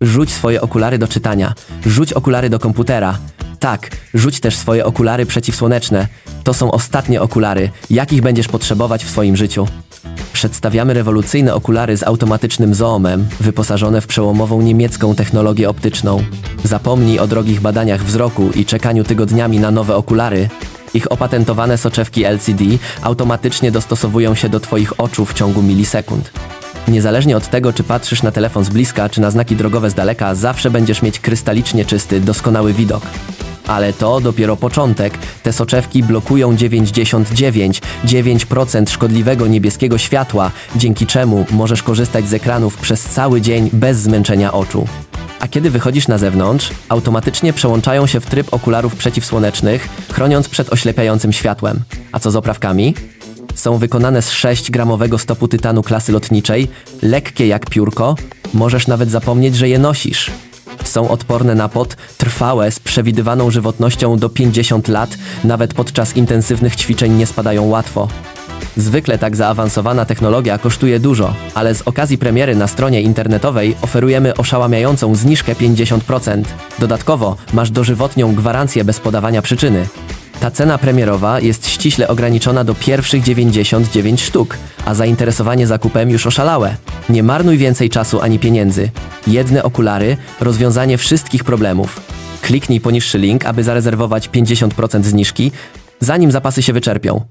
Rzuć swoje okulary do czytania. Rzuć okulary do komputera. Tak, rzuć też swoje okulary przeciwsłoneczne. To są ostatnie okulary, jakich będziesz potrzebować w swoim życiu. Przedstawiamy rewolucyjne okulary z automatycznym zoomem, wyposażone w przełomową niemiecką technologię optyczną. Zapomnij o drogich badaniach wzroku i czekaniu tygodniami na nowe okulary. Ich opatentowane soczewki LCD automatycznie dostosowują się do Twoich oczu w ciągu milisekund. Niezależnie od tego, czy patrzysz na telefon z bliska, czy na znaki drogowe z daleka, zawsze będziesz mieć krystalicznie czysty, doskonały widok. Ale to dopiero początek. Te soczewki blokują 99,9% szkodliwego niebieskiego światła, dzięki czemu możesz korzystać z ekranów przez cały dzień bez zmęczenia oczu. A kiedy wychodzisz na zewnątrz, automatycznie przełączają się w tryb okularów przeciwsłonecznych, chroniąc przed oślepiającym światłem. A co z oprawkami? Są wykonane z 6-gramowego stopu tytanu klasy lotniczej, lekkie jak piórko, możesz nawet zapomnieć, że je nosisz. Są odporne na pot, trwałe, z przewidywaną żywotnością do 50 lat, nawet podczas intensywnych ćwiczeń nie spadają łatwo. Zwykle tak zaawansowana technologia kosztuje dużo, ale z okazji premiery na stronie internetowej oferujemy oszałamiającą zniżkę 50%. Dodatkowo masz dożywotnią gwarancję bez podawania przyczyny. Ta cena premierowa jest ściśle ograniczona do pierwszych 99 sztuk, a zainteresowanie zakupem już oszalałe. Nie marnuj więcej czasu ani pieniędzy. Jedne okulary, rozwiązanie wszystkich problemów. Kliknij poniższy link, aby zarezerwować 50% zniżki, zanim zapasy się wyczerpią.